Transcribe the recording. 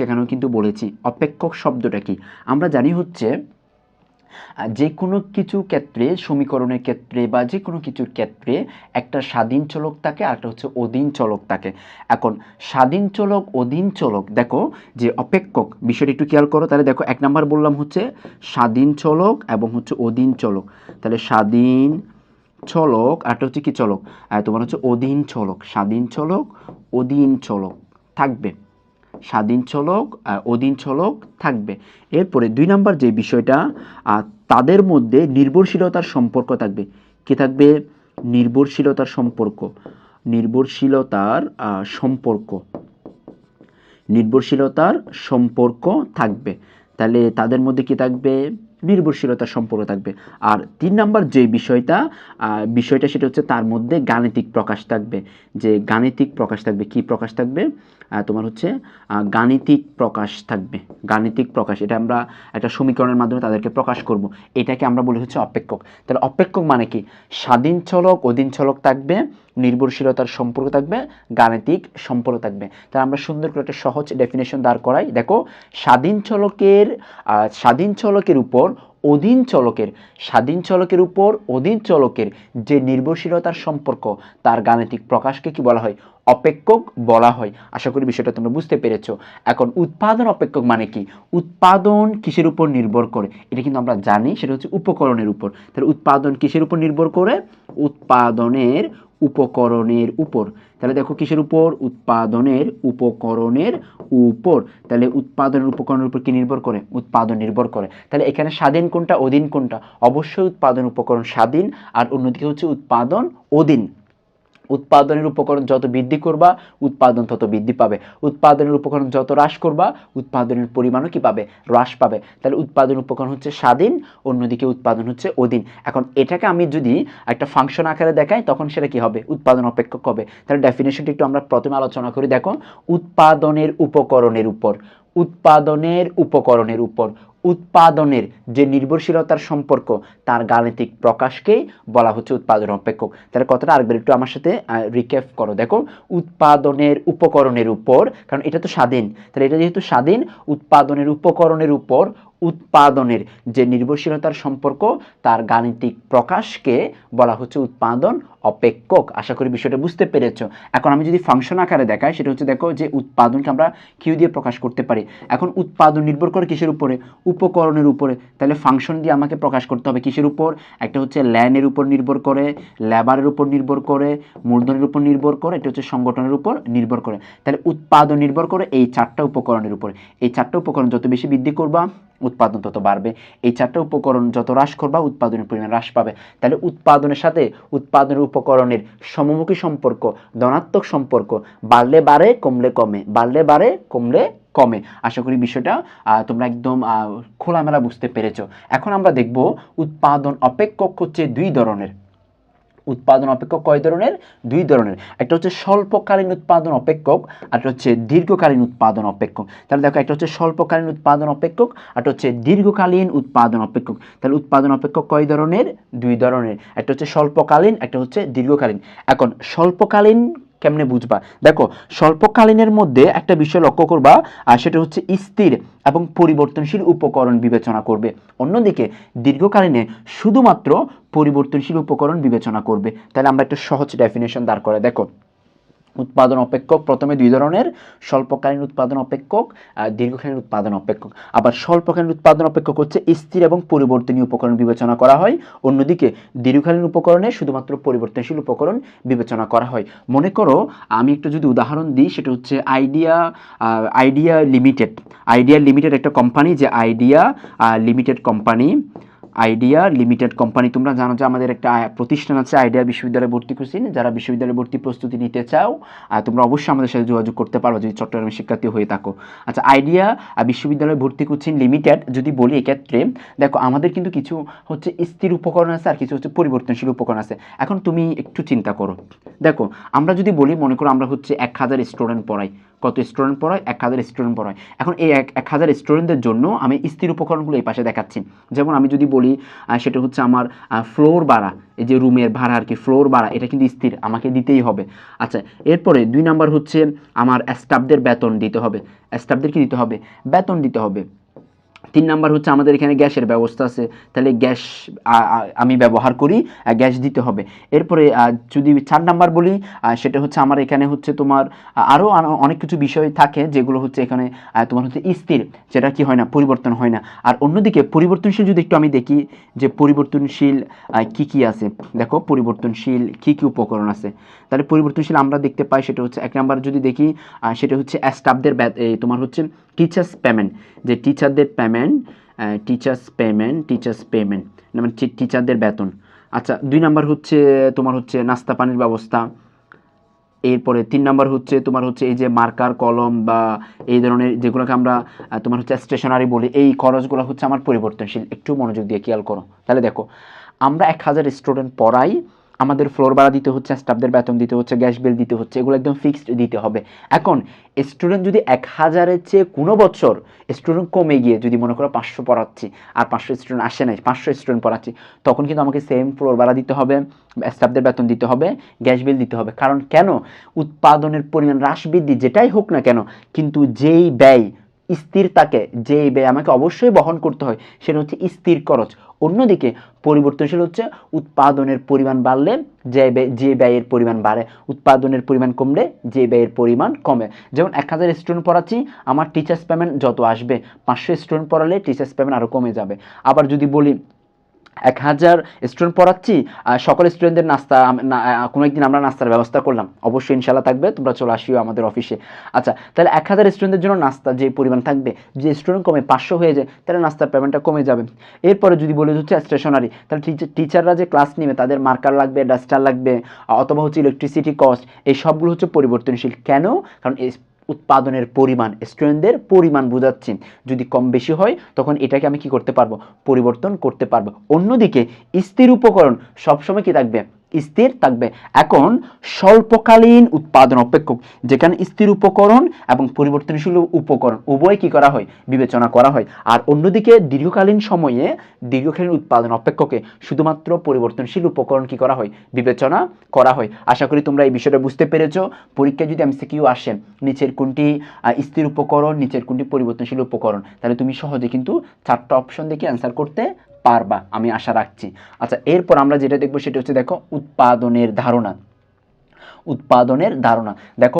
সেখানেও কিন্তু বলেছি। অপেক্ষক শব্দটা কি? আমরা জানি হচ্ছে যে কোনো কিছু ক্ষেত্রে, সমীকরণের ক্ষেত্রে বা যে কোনো কিছুর ক্ষেত্রে একটা স্বাধীন চলক থাকে আর একটা হচ্ছে অধীন চলক থাকে। এখন, স্বাধীন চলক, অধীন চলক, দেখো যে অপেক্ষক, বিষয়টা একটু খেয়াল করো, তাহলে দেখো এক নাম্বার বললাম হচ্ছে স্বাধীন চলক এবং হচ্ছে অধীন চলক। তাহলে স্বাধীন চলক আর হচ্ছে কি চলক? তোমার হচ্ছে অধীন চলক, স্বাধীন চলক, অধীন চলক থাকবে। স্বাধীন চলক আর অধীন চলক থাকবে। এরপরে দুই নাম্বার যে বিষয়টা তাদের মধ্যে নির্ভরশীলতার সম্পর্ক থাকবে। কি থাকবে? নির্ভরশীলতার সম্পর্ক। নির্ভরশীলতার সম্পর্ক। নির্ভরশীলতার সম্পর্ক থাকবে। তাহলে তাদের মধ্যে কি থাকবে? নির্ভরশীলতার সম্পর্ক থাকবে। আর তিন নাম্বার যে বিষয়টা বিষয়টা সেটা হচ্ছে তার মধ্যে গাণিতিক প্রকাশ থাকবে। যে গাণিতিক প্রকাশ থাকবে কি প্রকাশ থাকবে? তোমার হচ্ছে গাণিতিক প্রকাশ থাকবে। গাণিতিক প্রকাশ এটা আমরা একটা সমীকরণের মাধ্যমে তাদেরকে প্রকাশ করব। এটাকে আমরা বলি হচ্ছে অপেক্ষক। তাহলে অপেক্ষক মানে কি? স্বাধীন চলক অধীন চলক থাকবে নির্ভরশীলতার সম্পর্ক থাকবে গাণিতিক সম্পর্ক থাকবে। তাহলে আমরা সুন্দর করে একটা সহজ ডেফিনেশন দাঁড় করাই। দেখো স্বাধীন চলকের আহ, স্বাধীন চলকের উপর অধীন চলকের, স্বাধীন চলকের উপর অধীন চলকের যে নির্ভরশীলতার সম্পর্ক, তার গাণিতিক প্রকাশকে কি বলা হয়? অপেক্ষক বলা হয়। আশা করি বিষয়টা তোমরা বুঝতে পেরেছ। এখন উৎপাদন অপেক্ষক মানে কি? উৎপাদন কিসের উপর নির্ভর করে? এটা কিন্তু আমরা জানি, সেটা হচ্ছে উপকরণের উপর। তাহলে উৎপাদন কিসের উপর নির্ভর করে? উৎপাদনের উপকরণের উপর। তাহলে দেখো কিসের উপর? উৎপাদনের উপকরণের উপর। তাহলে উৎপাদনের উপকরণের উপর কি নির্ভর করে? উৎপাদন নির্ভর করে। তাহলে এখানে স্বাধীন কোনটা? অধীন কোনটা? অবশ্যই উৎপাদন উপকরণ স্বাধীন, আর অন্যদিকে হচ্ছে উৎপাদন অধীন। উৎপাদনের উপকরণ যত বৃদ্ধি করবা, উৎপাদন তত বৃদ্ধি পাবে। উৎপাদনের উপকরণ যত হ্রাস করবা, উৎপাদনের পরিমাণও কি পাবে? হ্রাস পাবে। তাহলে উৎপাদন উপকরণ হচ্ছে স্বাধীন, অন্যদিকে উৎপাদন হচ্ছে অধীন। এখন এটাকে আমি যদি একটা ফাংশন আকারে দেখাই, তখন সেটা কি হবে? উৎপাদন অপেক্ষক হবে। তাহলে ডেফিনেশনটি একটু আমরা প্রথমে আলোচনা করি। দেখো, উৎপাদনের উপকরণের উপর, উৎপাদনের উপকরণের উপর উৎপাদনের যে নির্ভরশীলতার সম্পর্ক, তার গাণিতিক প্রকাশকেই বলা হচ্ছে উৎপাদন অপেক্ষক তাহলে কথাটা আরেকবার একটু আমার সাথে রিক্যাপ করো। দেখো, উৎপাদনের উপকরণের উপর, কারণ এটা তো স্বাধীন, তাহলে এটা যেহেতু স্বাধীন, উৎপাদনের উপকরণের উপর উৎপাদনের যে নির্ভরশীলতার সম্পর্ক, তার গাণিতিক প্রকাশকে বলা হচ্ছে উৎপাদন অপেক্ষক। আশা করি বিষয়টা বুঝতে পেরেছ। এখন আমি যদি ফাংশন আকারে দেখাই, সেটা হচ্ছে দেখো যে উৎপাদনকে আমরা কিউ দিয়ে প্রকাশ করতে পারি। এখন উৎপাদন নির্ভর করে কিসের উপরে? উপকরণের উপরে। তাহলে ফাংশন দিয়ে আমাকে প্রকাশ করতে হবে কিসের উপর? একটা হচ্ছে ল্যানের উপর নির্ভর করে, লেবারের উপর নির্ভর করে, মূলধনের উপর নির্ভর করে এটা হচ্ছে সংগঠনের উপর নির্ভর করে। তাহলে উৎপাদন নির্ভর করে এই চারটা উপকরণের উপর। এই চারটা উপকরণ যত বেশি বৃদ্ধি করবা, উৎপাদন তত বাড়বে। এই চারটা উপকরণ যত হ্রাস করবা, উৎপাদনের পরিমাণ হ্রাস পাবে। তাহলে উৎপাদনের সাথে উৎপাদনের উপকরণের সমমুখী সম্পর্ক, ধনাত্মক সম্পর্ক বাড়লে বাড়ে, কমলে কমে। বাড়লে বাড়ে, কমলে কমে। আশা করি বিষয়টা তোমরা একদম খোলামেলা বুঝতে পেরেছ। এখন আমরা দেখব উৎপাদন অপেক্ষক হচ্ছে দুই ধরনের। উৎপাদন অপেক্ষক কয় ধরনের? দুই ধরনের। একটা হচ্ছে স্বল্পকালীন উৎপাদন অপেক্ষক, আর হচ্ছে দীর্ঘকালীন উৎপাদন অপেক্ষক। তাহলে দেখো, একটা হচ্ছে স্বল্পকালীন উৎপাদন অপেক্ষক, আর হচ্ছে দীর্ঘকালীন উৎপাদন অপেক্ষক। তাহলে উৎপাদন অপেক্ষক কয় ধরনের? দুই ধরনের। একটা হচ্ছে স্বল্পকালীন, একটা হচ্ছে দীর্ঘকালীন। এখন, স্বল্পকালীন কেমনে বুঝবা? দেখো, স্বল্পকালীনের মধ্যে একটা বিষয় লক্ষ্য করবা, আর সেটা হচ্ছে স্থির এবং পরিবর্তনশীল উপকরণ বিবেচনা করবে। অন্যদিকে, দীর্ঘকালীনে শুধুমাত্র পরিবর্তনশীল উপকরণ বিবেচনা করবে। তাহলে আমরা একটা সহজ ডেফিনেশন দাঁড় করে দেখো উৎপাদন অপেক্ষক, প্রথমে দুই ধরনের, স্বল্পকালীন উৎপাদন অপেক্ষক আর দীর্ঘকালীন উৎপাদন অপেক্ষক। আবার স্বল্পকালীন উৎপাদন অপেক্ষক হচ্ছে স্থির এবং পরিবর্তনীয় উপকরণ বিবেচনা করা হয়। অন্যদিকে, দীর্ঘকালীন উপকরণে শুধুমাত্র পরিবর্তনশীল উপকরণ বিবেচনা করা হয়। মনে করো, আমি একটু যদি উদাহরণ দিই, সেটা হচ্ছে idea idea limited. Idea limited একটা কোম্পানি যে idea limited company idea limited company তোমরা জানো যে আমাদের একটা প্রতিষ্ঠান আছে আইডিয়া বিশ্ববিদ্যালয়ে ভর্তি কোচিং যারা বিশ্ববিদ্যালয়ে ভর্তি প্রস্তুতি নিতে চাও তোমরা অবশ্যই আমাদের সাথে যোগাযোগ করতে পারো, যদি চট্টগ্রামের শিক্ষার্থী হয়ে থাকো। আচ্ছা আইডিয়া বিশ্ববিদ্যালয়ে ভর্তি কোচিং লিমিটেড যদি বলি এক্ষেত্রে, দেখো, আমাদের কিন্তু কিছু হচ্ছে স্থির উপকরণ আছে, আর কিছু হচ্ছে পরিবর্তনশীল উপকরণ আছে। এখন তুমি একটু চিন্তা করো। দেখো, আমরা যদি বলি, মনে করো আমরা হচ্ছে এক হাজার স্টুডেন্ট পড়াই। কত স্টুডেন্ট পড়ায়? এক হাজার স্টুডেন্ট পড়ায়। এখন এই এক হাজার স্টুডেন্টদের জন্য আমি স্থির উপকরণগুলো এই পাশে দেখাচ্ছি। যেমন আমি যদি বলি বলি সেটা হচ্ছে আমার ফ্লোর ভাড়া। এই যে রুমের ভাড়া আর কি ফ্লোর ভাড়া, এটা কিন্তু স্থির, আমাকে দিতেই হবে। আচ্ছা এরপরে দুই নাম্বার হচ্ছে আমার স্টাফদের বেতন দিতে হবে। স্টাফদের কি দিতে হবে? বেতন দিতে হবে। তিন নাম্বার হচ্ছে আমাদের এখানে গ্যাসের ব্যবস্থা আছে। তাহলে গ্যাস আমি ব্যবহার করি গ্যাস দিতে হবে। এরপরে যদি চার নাম্বার বলি সেটা হচ্ছে আমার এখানে হচ্ছে তোমার আরও অনেক কিছু বিষয় থাকে যেগুলো হচ্ছে এখানে তোমার হচ্ছে স্থির, যেটা কি হয় না, পরিবর্তন হয় না। আর অন্যদিকে পরিবর্তনশীল যদি একটু আমি দেখি যে পরিবর্তনশীল কি কি আছে? দেখো, পরিবর্তনশীল কি কি উপকরণ আছে? তাহলে পরিবর্তনশীল আমরা দেখতে পাই, সেটা হচ্ছে এক নাম্বার যদি দেখি সেটা হচ্ছে স্টাফদের তোমার হচ্ছে টিচার্স পেমেন্ট যে টিচারদের payment teachers payment teachers payment মানে টিচারদের বেতন। আচ্ছা দুই নাম্বার হচ্ছে তোমার হচ্ছে নাস্তা পানির ব্যবস্থা। এরপরে তিন নাম্বার হচ্ছে তোমার হচ্ছে এই যে মার্কার কলম বা এই ধরনের যেগুলোকে আমরা তোমার হচ্ছে স্টেশনারি বলি, এই খরচগুলো হচ্ছে আমার পরিবর্তনশীল। একটু মনোযোগ দিয়ে খেয়াল করো। তাহলে দেখো, আমরা এক হাজার স্টুডেন্ট পড়াই আমাদের ফ্লোর ভাড়া দিতে হচ্ছে স্টাফদের বেতন দিতে হচ্ছে গ্যাস বিল দিতে হচ্ছে, এগুলো একদম ফিক্সড দিতে হবে। এখন স্টুডেন্ট যদি এক হাজারের চেয়ে কোনো বছর স্টুডেন্ট কমে গিয়ে যদি মনে করো পাঁচশো পড়াচ্ছি, আর পাঁচশো স্টুডেন্ট আসে নাই, পাঁচশো স্টুডেন্ট পড়াচ্ছি, তখন কিন্তু আমাকে সেম ফ্লোর ভাড়া দিতে হবে স্টাফদের বেতন দিতে হবে গ্যাস বিল দিতে হবে। কারণ কেন? উৎপাদনের পরিমাণ হ্রাস বৃদ্ধি যেটাই হোক না কেন, কিন্তু যেই ব্যয় স্থির তাকে যেই ব্যয় আমাকে অবশ্যই বহন করতে হয়, সেটা হচ্ছে স্থির খরচ। অন্যদিকে পরিবর্তনশীল হচ্ছে উৎপাদনের পরিমাণ বাড়লে যে ব্যয়, যে ব্যয়ের পরিমাণ বাড়ে, উৎপাদনের পরিমাণ কমলে যে ব্যয়ের পরিমাণ কমে। যেমন এক হাজার স্টুডেন্ট পড়াচ্ছি, আমার টিচার্স পেমেন্ট যত আসবে, পাঁচশো স্টুডেন্ট পড়ালে টিচার্স পেমেন্ট আরও কমে যাবে। আবার যদি বলি এক হাজার স্টুডেন্ট পড়াচ্ছি সকল স্টুডেন্টদের নাস্তা কোনো একদিন আমরা নাস্তার ব্যবস্থা করলাম। অবশ্যই ইনশাল্লাহ থাকবে, তোমরা চলে আসিও আমাদের অফিসে আচ্ছা তাহলে এক হাজার স্টুডেন্টের জন্য নাস্তা যে পরিমাণ থাকবে, যে স্টুডেন্ট কমে পাঁচশো হয়ে যায়, তাহলে নাস্তার পেমেন্টটা কমে যাবে। এরপরে যদি বলি হচ্ছে স্টেশনারি তাহলে টিচাররা যে ক্লাস নেবে, তাদের মার্কার লাগবে ডাস্টার লাগবে, অথবা হচ্ছে ইলেকট্রিসিটি কস্ট এই সবগুলো হচ্ছে পরিবর্তনশীল। কেন? কারণ উৎপাদনের পরিমাণ স্টুডেন্টদের পরিমাণ বোঝাচ্ছি। যদি কম বেশি হয়, তখন এটাকে আমি কি করতে পারব? পরিবর্তন করতে পারব। অন্যদিকে, স্থির উপকরণ সবসময় কি থাকবে? স্থির থাকবে। এখন স্বল্পকালীন উৎপাদন অপেক্ষক, যেখানে স্থির উপকরণ এবং পরিবর্তনশীল উপকরণ উভয় কি করা হয়? বিবেচনা করা হয়। আর অন্যদিকে দীর্ঘকালীন সময়ে দীর্ঘকালীন উৎপাদন অপেক্ষকে শুধুমাত্র পরিবর্তনশীল উপকরণ কি করা হয়? বিবেচনা করা হয়। আশা করি তোমরা এই বিষয়টা বুঝতে পেরেছ। পরীক্ষায় যদি এমসিকিউ আসে, নিচের কোনটি স্থির উপকরণ, নিচের কোনটি পরিবর্তনশীল উপকরণ, তাহলে তুমি সহজে কিন্তু চারটা অপশন দেখে অ্যান্সার করতে পারবা, আমি আশা রাখছি। আচ্ছা এরপর আমরা যেটা দেখব সেটা হচ্ছে, দেখো, উৎপাদনের ধারণা। উৎপাদনের ধারণা। দেখো